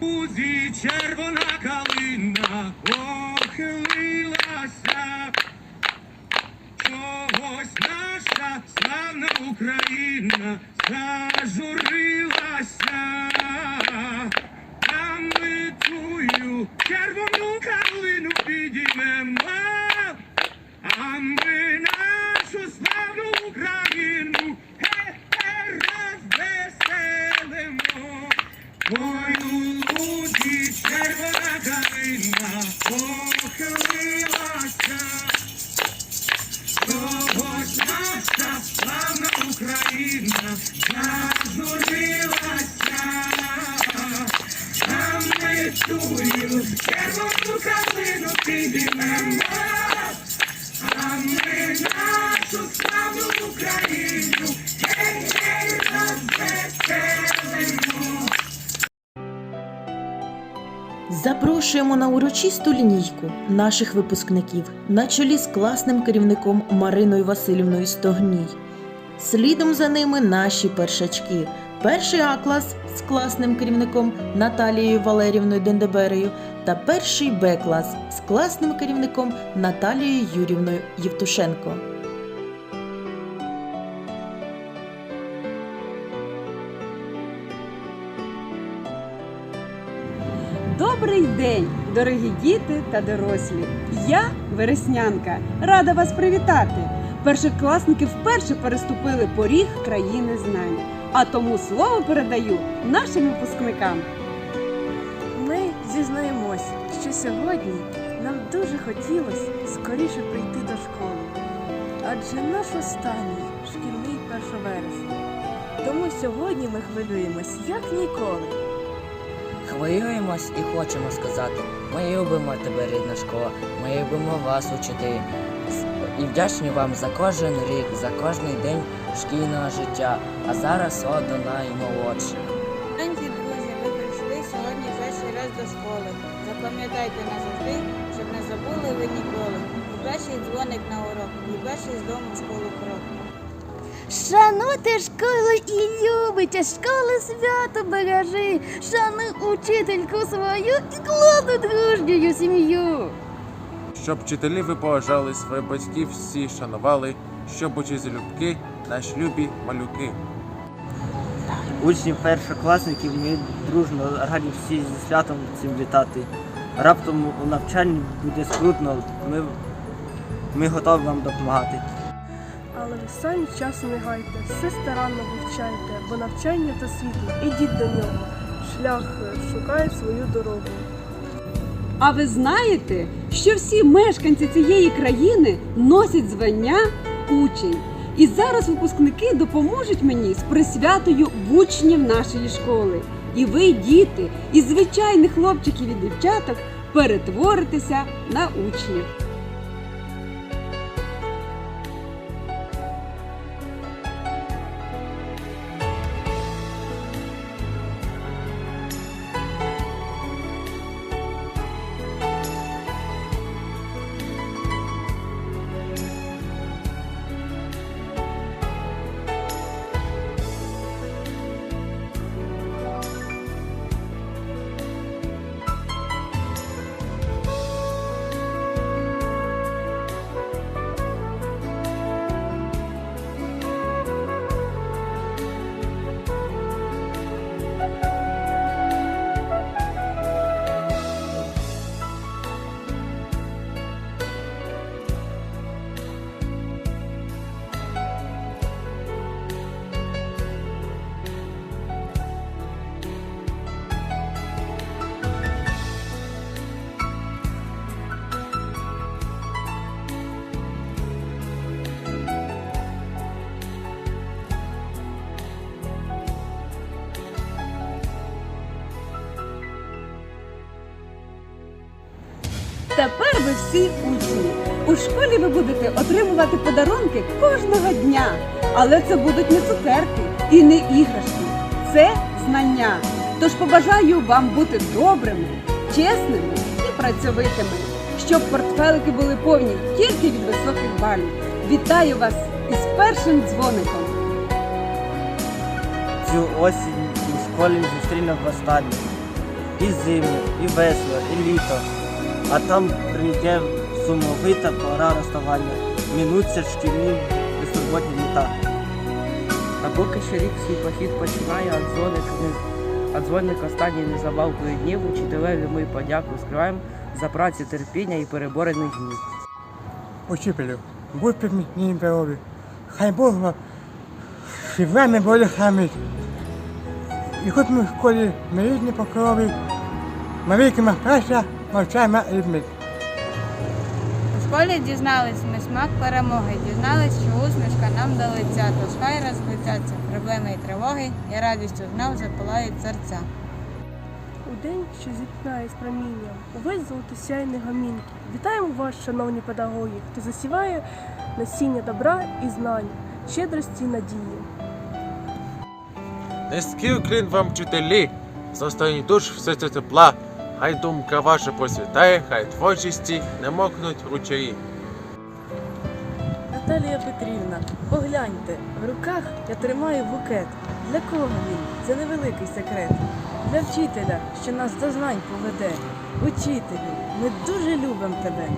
Узі червона калина похилилася, чогось наша славна Україна зажурилася, там ми тую червону калину підіймемо, Запрошуємо на урочисту лінійку наших випускників на чолі з класним керівником Мариною Васильівною Стогній. Слідом за ними наші першачки. Перший А клас з класним керівником Наталією Валерівною Дендеберею та перший Б клас з класним керівником Наталією Юрівною Євтушенко. Добрий день, дорогі діти та дорослі! Я Вереснянка, рада вас привітати. Першокласники вперше переступили поріг країни знань, а тому слово передаю нашим випускникам. Сьогодні нам дуже хотілося скоріше прийти до школи, адже наш останній шкільний 1 вересня. Тому сьогодні ми хвилюємось як ніколи. Хвилюємось і хочемо сказати, ми любимо тебе, рідна школа, ми любимо вас, учителі. І вдячні вам за кожен рік, за кожний день шкільного життя, а зараз о до наймолодших. Друзі, ви прийшли сьогодні перший раз до школи. Запам'ятайте назавжди, щоб не забули ви ніколи. І перший дзвоник на урок, і перший з дому в школу крок. Шануйте школу і любите, школи свято бережи, шануй учительку свою і кладу дружню сім'ю. Щоб вчителі ви поважали своїх батьків, всі шанували, щоб учителюбки наші любі малюки. Учнів першокласників ми дружно раді всі зі святом цим вітати. Раптом у навчанні буде скрутно, ми, ми готові вам допомагати. Але ви самі часу не гайте, все старанно вивчайте, бо навчання то світло, ідіть до нього. Шлях е, шукає свою дорогу. А ви знаєте, що всі мешканці цієї країни носять звання учень. І зараз випускники допоможуть мені з присвятою учнів нашої школи. І ви, діти, із звичайних хлопчиків і дівчаток перетворитеся на учнів. Тепер ви всі учні. У школі ви будете отримувати подарунки кожного дня. Але це будуть не цукерки і не іграшки. Це знання. Тож побажаю вам бути добрими, чесними і працьовитими, щоб портфелики були повні тільки від високих балів. Вітаю вас із першим дзвоником. Цю осінь у школі зустрінемо востаннє. і зиму, і весело, і літо. А там прийде сумовита пора розставання, минуться шкільні безтурботні літа. А поки що рік свій похід починає, а дзвоник, не... а дзвоник останній незабавкою днів, учителеві ми подяку скриваємо за працю, терпіння і переборений гнів. Учителю, будьте мені здорові. Хай Бог вам з вами буде хамить. І хоч ми в школі ми різні покрови, великими праця навчаємо рідмить. У школі дізнались ми смак перемоги, дізнались, що усмішка нам до лиця, тож хай розлетяться проблеми і тривоги, і радістю знов запалають серця. У день, що зіткнає з промінням, увесь золотосяйний гамінки. Вітаємо вас, шановні педагоги, хто засіває насіння добра і знань, щедрості і надії. Низький уклін вам, вчителі, за останній душ все це тепла. Хай думка ваша просвітає, хай творчості не мокнуть ручаї. Наталія Петрівна, погляньте, в руках я тримаю букет. Для кого він? Це невеликий секрет. Для вчителя, що нас до знань поведе. Учителю, ми дуже любимо тебе.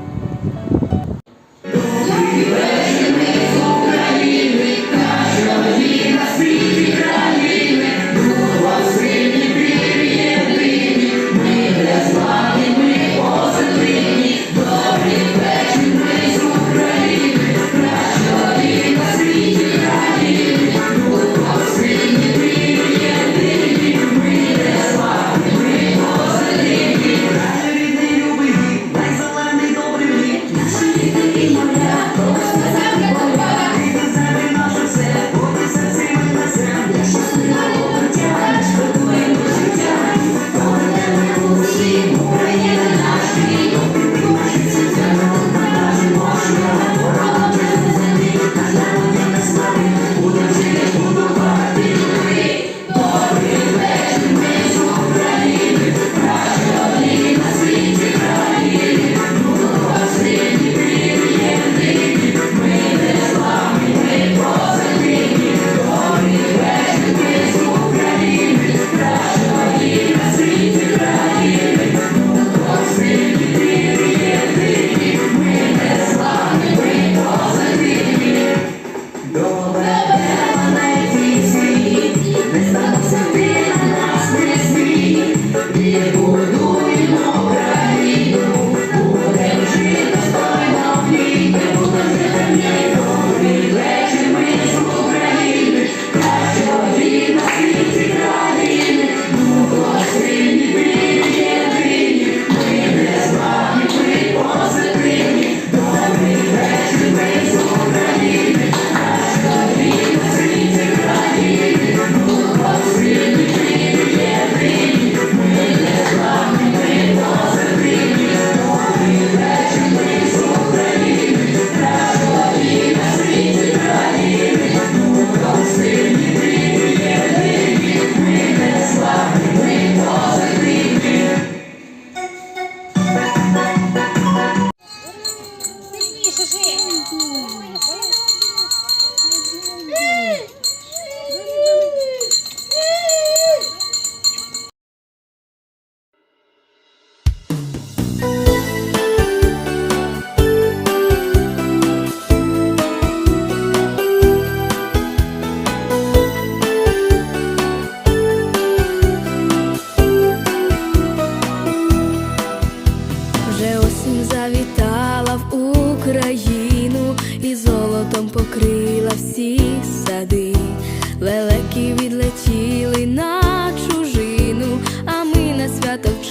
Cái.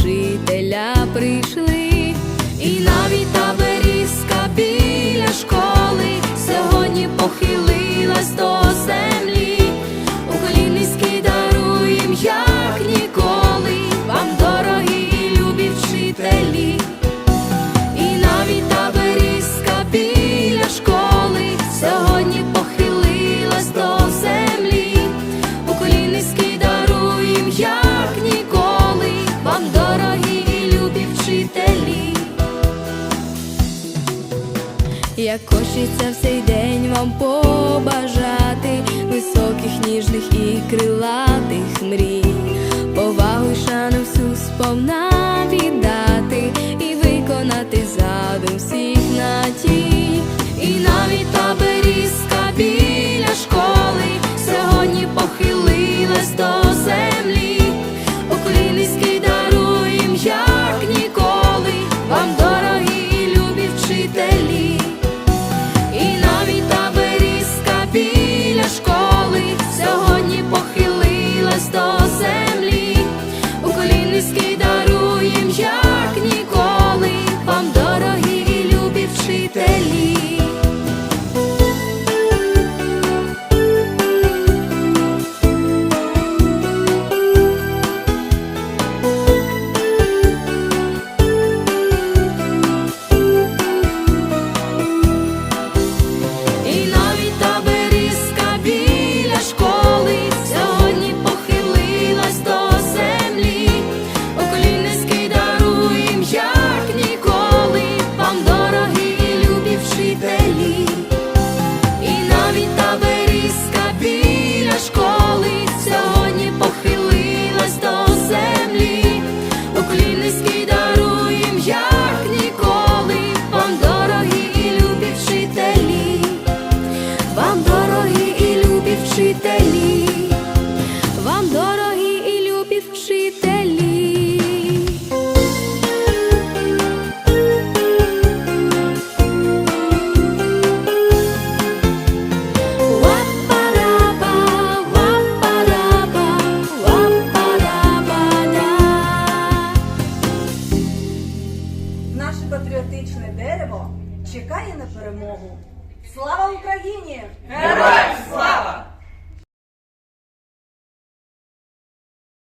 Свято вчителя прийшли. І навіть та берізка біля школи сьогодні похилилась до землі. як хочеться в цей день вам побажати високих, ніжних і крилатих мрій, повагу й шану всю сповна віддати і виконати задум всіх на тій.